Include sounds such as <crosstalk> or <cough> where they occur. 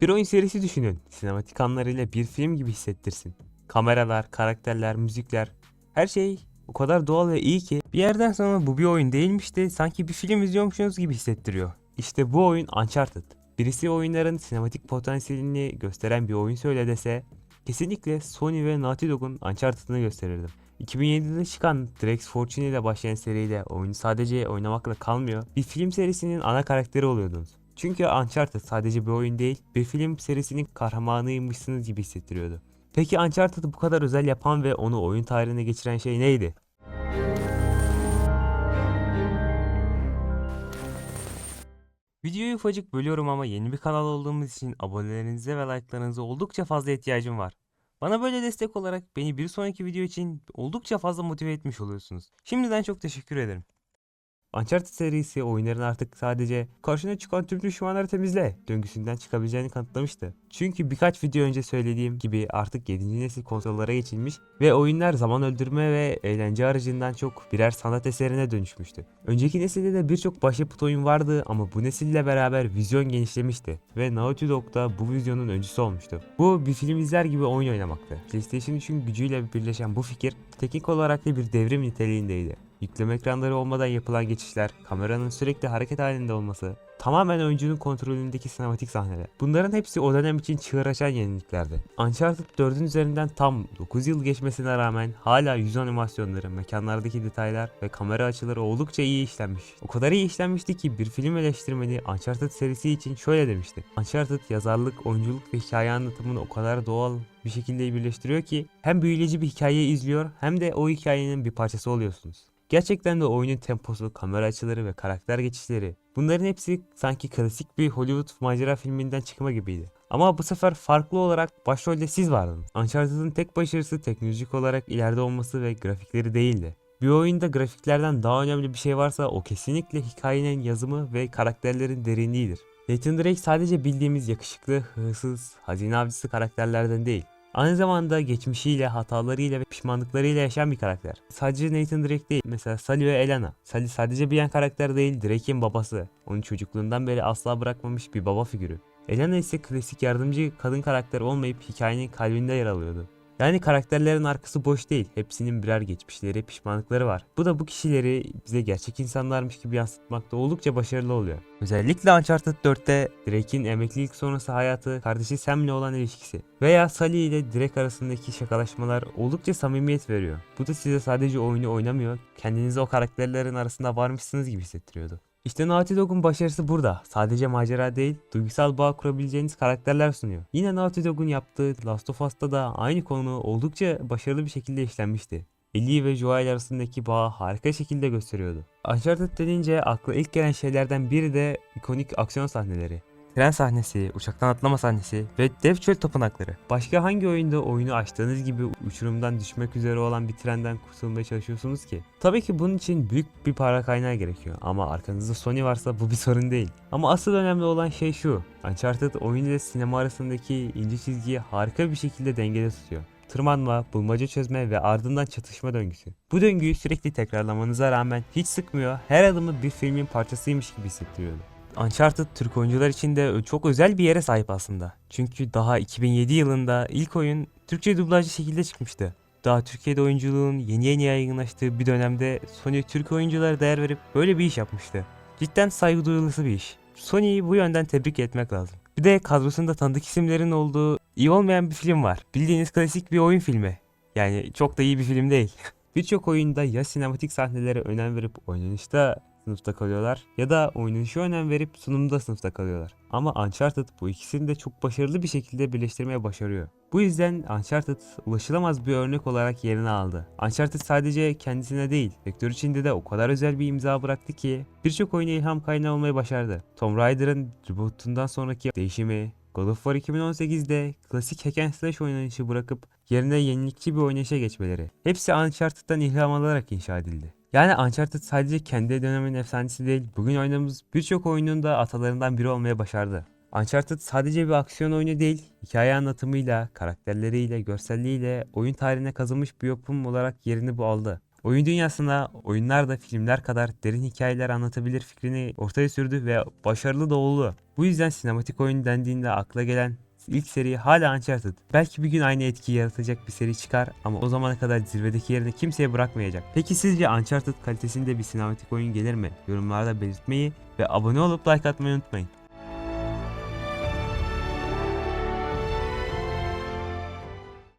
Bir oyun serisi düşünün. Sinematik anlarıyla bir film gibi hissettirsin. Kameralar, karakterler, müzikler, her şey o kadar doğal ve iyi ki bir yerden sonra bu bir oyun değilmiş de sanki bir film izliyormuşsunuz gibi hissettiriyor. İşte bu oyun Uncharted. Birisi oyunların sinematik potansiyelini gösteren bir oyun söyle dese kesinlikle Sony ve Naughty Dog'un Uncharted'ını gösterirdim. 2007'de çıkan Drake's Fortune ile başlayan seriyle oyunu sadece oynamakla kalmıyor, bir film serisinin ana karakteri oluyordunuz. Çünkü Uncharted sadece bir oyun değil, bir film serisinin kahramanıymışsınız gibi hissettiriyordu. Peki Uncharted'ı bu kadar özel yapan ve onu oyun tarihine geçiren şey neydi? Videoyu ufacık bölüyorum ama yeni bir kanal olduğumuz için abonelerinize ve like'larınıza oldukça fazla ihtiyacım var. Bana böyle destek olarak beni bir sonraki video için oldukça fazla motive etmiş oluyorsunuz. Şimdiden çok teşekkür ederim. Uncharted serisi oyunların artık sadece karşına çıkan tüm düşmanları temizle döngüsünden çıkabileceğini kanıtlamıştı. Çünkü birkaç video önce söylediğim gibi artık 7. nesil konsollara geçilmiş ve oyunlar zaman öldürme ve eğlence aracından çok birer sanat eserine dönüşmüştü. Önceki nesilde de birçok başyapıt oyun vardı ama bu nesille beraber vizyon genişlemişti ve Naughty Dog da bu vizyonun öncüsü olmuştu. Bu bir film izler gibi oyun oynamaktı. PlayStation 3'ün gücüyle birleşen bu fikir teknik olarak da bir devrim niteliğindeydi. Yükleme ekranları olmadan yapılan geçişler, kameranın sürekli hareket halinde olması, tamamen oyuncunun kontrolündeki sinematik sahneler. Bunların hepsi o dönem için çığır açan yeniliklerdi. Uncharted 4'ün üzerinden tam 9 yıl geçmesine rağmen hala yüz animasyonları, mekanlardaki detaylar ve kamera açıları oldukça iyi işlenmiş. O kadar iyi işlenmişti ki bir film eleştirmeni Uncharted serisi için şöyle demişti. Uncharted yazarlık, oyunculuk ve hikaye anlatımını o kadar doğal bir şekilde birleştiriyor ki hem büyüleyici bir hikaye izliyor hem de o hikayenin bir parçası oluyorsunuz. Gerçekten de oyunun temposu, kamera açıları ve karakter geçişleri bunların hepsi sanki klasik bir Hollywood macera filminden çıkma gibiydi. Ama bu sefer farklı olarak başrolde siz vardınız. Uncharted'ın tek başarısı teknolojik olarak ileride olması ve grafikleri değildi. Bir oyunda grafiklerden daha önemli bir şey varsa o kesinlikle hikayenin yazımı ve karakterlerin derinliğidir. Nathan Drake sadece bildiğimiz yakışıklı, hırsız, hazine avcısı karakterlerden değil. Aynı zamanda geçmişiyle, hatalarıyla ve pişmanlıklarıyla yaşayan bir karakter. Sadece Nathan Drake değil, mesela Sully ve Elena. Sully sadece bir yan karakter değil, Drake'in babası. Onu çocukluğundan beri asla bırakmamış bir baba figürü. Elena ise klasik yardımcı kadın karakter olmayıp hikayenin kalbinde yer alıyordu. Yani karakterlerin arkası boş değil. Hepsinin birer geçmişleri, pişmanlıkları var. Bu da bu kişileri bize gerçek insanlarmış gibi yansıtmakta oldukça başarılı oluyor. Özellikle Uncharted 4'te Drake'in emeklilik sonrası hayatı, kardeşi Sam'le olan ilişkisi veya Sully ile Drake arasındaki şakalaşmalar oldukça samimiyet veriyor. Bu da size sadece oyunu oynamıyor, kendinizi o karakterlerin arasında varmışsınız gibi hissettiriyordu. İşte Naughty Dog'un başarısı burada. Sadece macera değil, duygusal bağ kurabileceğiniz karakterler sunuyor. Yine Naughty Dog'un yaptığı Last of Us'ta da aynı konu oldukça başarılı bir şekilde işlenmişti. Ellie ve Joel arasındaki bağı harika şekilde gösteriyordu. Uncharted denince akla ilk gelen şeylerden biri de ikonik aksiyon sahneleri. Tren sahnesi, uçaktan atlama sahnesi ve dev çöl tapınakları. Başka hangi oyunda oyunu açtığınız gibi uçurumdan düşmek üzere olan bir trenden kurtulmaya çalışıyorsunuz ki? Tabii ki bunun için büyük bir para kaynağı gerekiyor ama arkanızda Sony varsa bu bir sorun değil. Ama asıl önemli olan şey şu. Uncharted oyun ile sinema arasındaki ince çizgiyi harika bir şekilde dengede tutuyor tırmanma, bulmaca çözme ve ardından çatışma döngüsü. Bu döngüyü sürekli tekrarlamanıza rağmen hiç sıkmıyor, her adımı bir filmin parçasıymış gibi hissettiriyordu. Uncharted Türk oyuncular için de çok özel bir yere sahip aslında. Çünkü daha 2007 yılında ilk oyun Türkçe dublajlı şekilde çıkmıştı. Daha Türkiye'de oyunculuğun yeni yeni yaygınlaştığı bir dönemde Sony Türk oyunculara değer verip böyle bir iş yapmıştı. Cidden saygı duyulması bir iş. Sony'yi bu yönden tebrik etmek lazım. Bir de kadrosunda tanıdık isimlerin olduğu iyi olmayan bir film var. Bildiğiniz klasik bir oyun filmi. Yani çok da iyi bir film değil. <laughs> Birçok oyunda ya sinematik sahnelere önem verip oynanışta sınıfta kalıyorlar ya da oynanışa önem verip sunumda sınıfta kalıyorlar. Ama Uncharted bu ikisini de çok başarılı bir şekilde birleştirmeye başarıyor. Bu yüzden Uncharted ulaşılamaz bir örnek olarak yerini aldı. Uncharted sadece kendisine değil, sektör içinde de o kadar özel bir imza bıraktı ki birçok oyuna ilham kaynağı olmayı başardı. Tomb Raider'ın reboot'undan sonraki değişimi, God of War 2018'de klasik hack and slash oynanışı bırakıp yerine yenilikçi bir oynayışa geçmeleri. Hepsi Uncharted'dan ilham alarak inşa edildi. Yani Uncharted sadece kendi dönemin efsanesi değil, bugün oynadığımız birçok oyunun da atalarından biri olmaya başardı. Uncharted sadece bir aksiyon oyunu değil, hikaye anlatımıyla, karakterleriyle, görselliğiyle oyun tarihine kazınmış bir yapım olarak yerini bu aldı. oyun dünyasında oyunlar da filmler kadar derin hikayeler anlatabilir fikrini ortaya sürdü ve başarılı da oldu. Bu yüzden sinematik oyun dendiğinde akla gelen ilk seri hala Uncharted. Belki bir gün aynı etkiyi yaratacak bir seri çıkar ama o zamana kadar zirvedeki yerini kimseye bırakmayacak. Peki sizce Uncharted kalitesinde bir sinematik oyun gelir mi? Yorumlarda belirtmeyi ve abone olup like atmayı unutmayın.